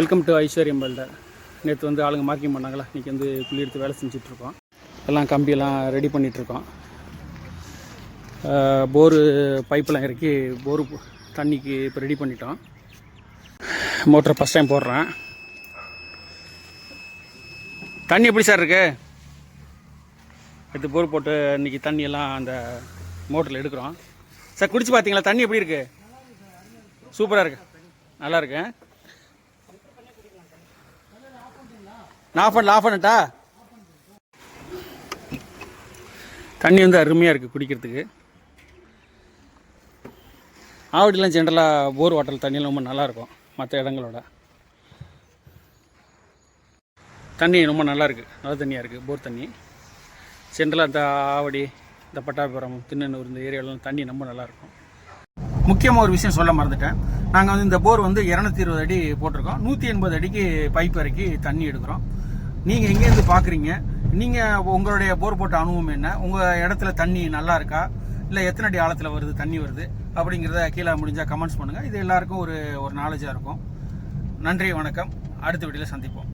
Welcome to ஐஸ்வர்யம் filter நேற்று வந்து ஆளுங்க மார்க்கிங் பண்ணாங்களா? இன்றைக்கி வந்து குழி எடுத்து வேலை செஞ்சிட்ருக்கோம். எல்லாம் கம்பியெல்லாம் ரெடி பண்ணிகிட்ருக்கோம் போரு பைப்பெல்லாம் இறக்கி போரு தண்ணிக்கு இப்போ ரெடி பண்ணிட்டோம். மோட்டரை ஃபஸ்ட் டைம் போடுறேன். தண்ணி எப்படி சார் இருக்குது எடுத்து போர் போட்டு இன்றைக்கி தண்ணியெல்லாம் அந்த மோட்டரில் எடுக்கிறோம். சார் குடிச்சு பார்த்தீங்களா தண்ணி எப்படி இருக்குது சூப்பராக இருக்கு. நல்லா இருக்கு நான் ஆஃப் ஆஃப் பண்ணட்டா? தண்ணி வந்து அருமையாக இருக்குது குடிக்கிறதுக்கு. ஆவடிலாம் ஜென்ரலாக போர் வாட்டர் தண்ணியெல்லாம் ரொம்ப நல்லாயிருக்கும் மற்ற இடங்களோட. தண்ணி ரொம்ப நல்லாயிருக்கு நல்ல தண்ணியாக இருக்குது போர் தண்ணி. ஜென்ரலாக இந்த ஆவடி இந்த பட்டாபுரம் திண்ணனூர் இந்த ஏரியாவிலாம் தண்ணி ரொம்ப நல்லாயிருக்கும் முக்கியமாக ஒரு விஷயம் சொல்ல மறந்துட்டேன். நாங்கள் வந்து இந்த போர் வந்து இரநூத்தி இருபது அடி போட்டிருக்கோம். நூற்றி எண்பது அடிக்கு பைப் இறக்கி தண்ணி எடுக்கிறோம். நீங்கள் எங்கேருந்து பார்க்குறீங்க நீங்கள் உங்களுடைய போர் போட்ட அனுபவம் என்ன? உங்கள் இடத்துல தண்ணி நல்லா இருக்கா? இல்லை எத்தனை அடி ஆழத்தில் வருது தண்ணி வருது? அப்படிங்கிறத கீழே முடிஞ்சால் கமெண்ட்ஸ் பண்ணுங்கள் இது எல்லாருக்கும் ஒரு ஒரு நாலேஜாக இருக்கும். நன்றி வணக்கம். அடுத்த வீடியோவில் சந்திப்போம்.